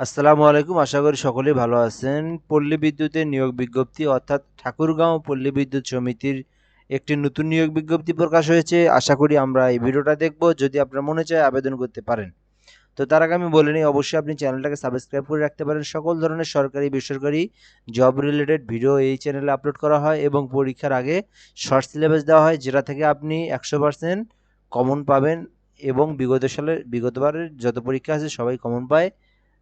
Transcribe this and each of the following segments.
আসসালামু আলাইকুম, আশা করি সকলেই ভালো আছেন। পল্লী বিদ্যুতের নিয়োগ বিজ্ঞপ্তি, অর্থাৎ ঠাকুরগাঁও পল্লী বিদ্যুৎ সমিতির একটি নতুন নিয়োগ বিজ্ঞপ্তি প্রকাশ হয়েছে। আশা করি আমরা এই ভিডিওটা দেখব, যদি আপনার মনে চায় আবেদন করতে পারেন। তো তার আগে আমি বলে নিই, অবশ্যই আপনি চ্যানেলটাকে সাবস্ক্রাইব করে রাখতে পারেন। সকল ধরনের সরকারি, বেসরকারি জব রিলেটেড ভিডিও এই চ্যানেলে আপলোড করা হয় এবং পরীক্ষার আগে শর্ট সিলেবাস দেওয়া হয়, যেটা থেকে আপনি একশো পার্সেন্ট কমন পাবেন এবং বিগত সালের, বিগতবারের যত পরীক্ষা আছে সবাই কমন পায়।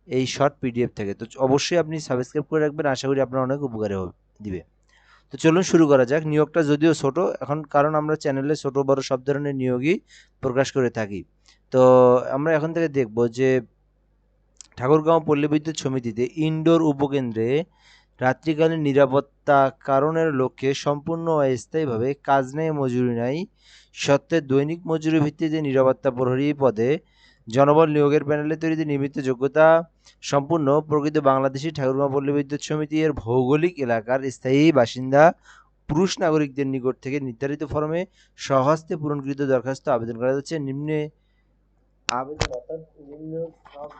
এই শর্ট পিডিএফ থেকে। তো অবশ্যই আপনি সাবস্ক্রাইব করে রাখবেন, আশা করি আপনার অনেক উপকারে হবে দিবে। তো চলুন শুরু করা যাক। নিয়োগটা যদিও ছোট, এখন কারণ আমরা চ্যানেলে ছোট, বড় সব ধরনের নিয়োগই প্রকাশ করে থাকি। তো আমরা এখন থেকে দেখব যে ঠাকুরগাঁও পল্লী বিদ্যুৎ সমিতিতে ইনডোর উপকেন্দ্রে রাত্রিকালীন নিরাপত্তা কারণের লক্ষ্যে সম্পূর্ণ অস্থায়ীভাবে কাজ নেই, মজুরি নাই। সত্ত্বে দৈনিক মজুরি ভিত্তিতে নিরাপত্তা প্রহরী পদে জনবল নিয়োগের প্যানেলে তৈরিতে নিমিত্ত যোগ্যতা সম্পূর্ণ প্রকৃত বাংলাদেশি ঠাকুরমা পল্লী বিদ্যুৎ সমিতি এর ভৌগোলিক এলাকার স্থায়ী বাসিন্দা, পুরুষ নাগরিকদের নিকট থেকে নির্ধারিত ফর্মে সহস্তে পূরণকৃত দরখাস্ত আবেদন করা যাচ্ছে নিম্নে আবেদন অর্থাৎ সব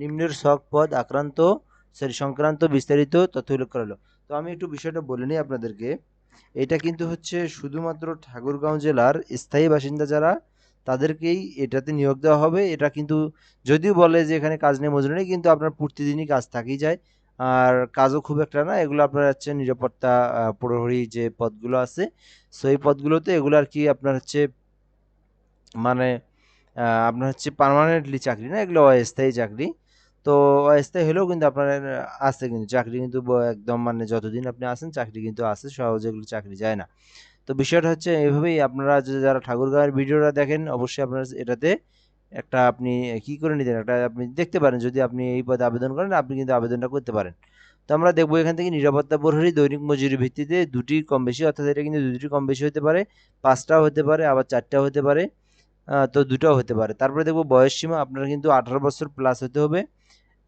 নিম্নের শখ পদ আক্রান্ত, সরি, সংক্রান্ত বিস্তারিত তথ্য উল্লেখ করা হলো। তো আমি একটু বিষয়টা বলে নিই আপনাদেরকে। এটা কিন্তু হচ্ছে শুধুমাত্র ঠাকুরগাঁও জেলার স্থায়ী বাসিন্দা যারা তাদেরকেই এটাতে নিয়োগ দেওয়া হবে। এটা কিন্তু যদিও বলে যে এখানে কাজ নেই মজুরি নেই, কিন্তু আপনার প্রতিদিনই কাজ থাকেই যায়। আর কাজও খুব একটা না, এগুলো আপনার হচ্ছে নিরাপত্তা প্রহরী যে পদগুলো আছে সো এই পদগুলোতে এগুলো আর কি আপনার হচ্ছে মানে আপনার হচ্ছে পার্মানেন্টলি চাকরি না, এগুলো অস্থায়ী চাকরি। তো অস্থায়ী হলেও কিন্তু আপনার আছে কিন্তু, চাকরি কিন্তু একদম মানে যতদিন আপনি আছেন, চাকরি কিন্তু আছে, সহজে এগুলো চাকরি যায় না। তো বিষয়টা হচ্ছে এভাবেই আপনারা যারা ঠাকুরগাঁওয়ের ভিডিওটা দেখেন, অবশ্যই আপনারা এটাতে একটা আপনি কি করে নিতেন? একটা আপনি দেখতে পারেন, যদি আপনি এই পদে আবেদন করেন, আপনি কিন্তু আবেদনটা করতে পারেন। তো আমরা দেখব এখান থেকে নিরাপত্তা প্রহরী দৈনিক মজুরি ভিত্তিতে দুটি কম বেশি, অর্থাৎ এটা কিন্তু দুটি কম বেশি হতে পারে, পাঁচটাও হতে পারে, আবার চারটাও হতে পারে তো দুটাও হতে পারে। তারপরে দেখব বয়স সীমা, আপনার কিন্তু আঠারো বছর প্লাস হতে হবে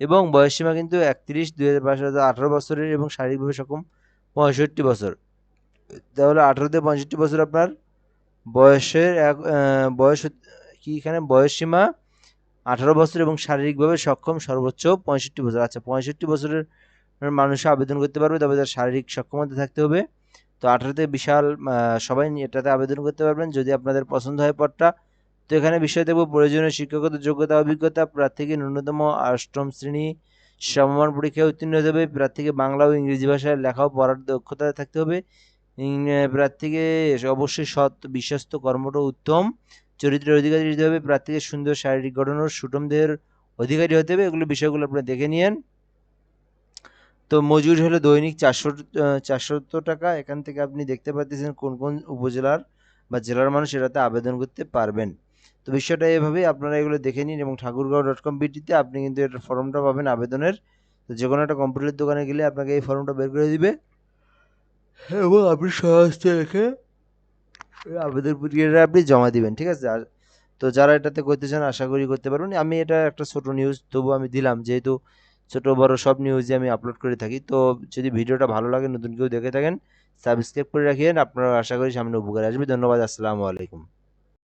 এবং বয়স সীমা কিন্তু একত্রিশ দুই হাজার আঠারো বছরের এবং শারীরিকভাবে সক্ষম পঁয়ষট্টি বছর। তাহলে আঠারো থেকে পঁয়ষট্টি বছর আপনার বয়সের এক বয়স কি এখানে? বয়স সীমা আঠারো বছর এবং শারীরিকভাবে সক্ষম সর্বোচ্চ পঁয়ষট্টি বছর। আচ্ছা পঁয়ষট্টি বছরের মানুষ আবেদন করতে পারবে, তবে তার শারীরিক সক্ষমতা থাকতে হবে। তো আঠারো থেকে বিশাল সবাই এটাতে আবেদন করতে পারবেন। যদি আপনাদের পছন্দ হয় পদটা, তো এখানে বিষয় দেবো প্রয়োজনীয় শিক্ষাগত যোগ্যতা, অভিজ্ঞতা, প্রার্থীকে ন্যূনতম অষ্টম শ্রেণি সমমান পরীক্ষায় উত্তীর্ণ হতে হবে। প্রার্থীকে বাংলা ও ইংরেজি ভাষায় লেখা ও পড়ার দক্ষতা থাকতে হবে। প্রার্থীকে অবশ্যই সৎ, বিশ্বস্ত, কর্মঠ, উত্তম, চরিত্রের অধিকারী হতে হবে, প্রার্থীকে সুন্দর, শারীরিক গঠন ও সুঠম দেহের অধিকারী হতে হবে, এগুলো বিষয়গুলো আপনারা দেখে নিয়েন। তো মজুরি হলো দৈনিক চারশো চারশো টাকা, এখান থেকে আপনি দেখতে পাচ্ছেন কোন কোন উপজেলার বা জেলার মানুষ এটাতে আবেদন করতে পারবেন। তো বিষয়টা এভাবেই, আপনারা এগুলো দেখে নিন এবং ঠাকুরগাঁও ডট কম বিটিতে আপনি কিন্তু এটার ফর্মটা পাবেন আবেদনের। তো যে কোনো একটা কম্পিউটার দোকানে গেলে আপনাকে এই ফর্মটা বের করে দিবে। এবং আপনি সহজে রেখে আবেদন প্রক্রিয়াটা আপনি জমা দিবেন, ঠিক আছে? আর তো যারা এটাতে করতে চান, আশা করি করতে পারবেন। আমি এটা একটা ছোট নিউজ তবু আমি দিলাম, যেহেতু ছোট, বড় সব নিউজই আমি আপলোড করে থাকি। তো যদি ভিডিওটা ভালো লাগে, নতুন কেউ দেখে থাকেন সাবস্ক্রাইব করে রাখেন। আপনারা আশা করি সামনে উপকারে আসবে। ধন্যবাদ, আসসালামু আলাইকুম।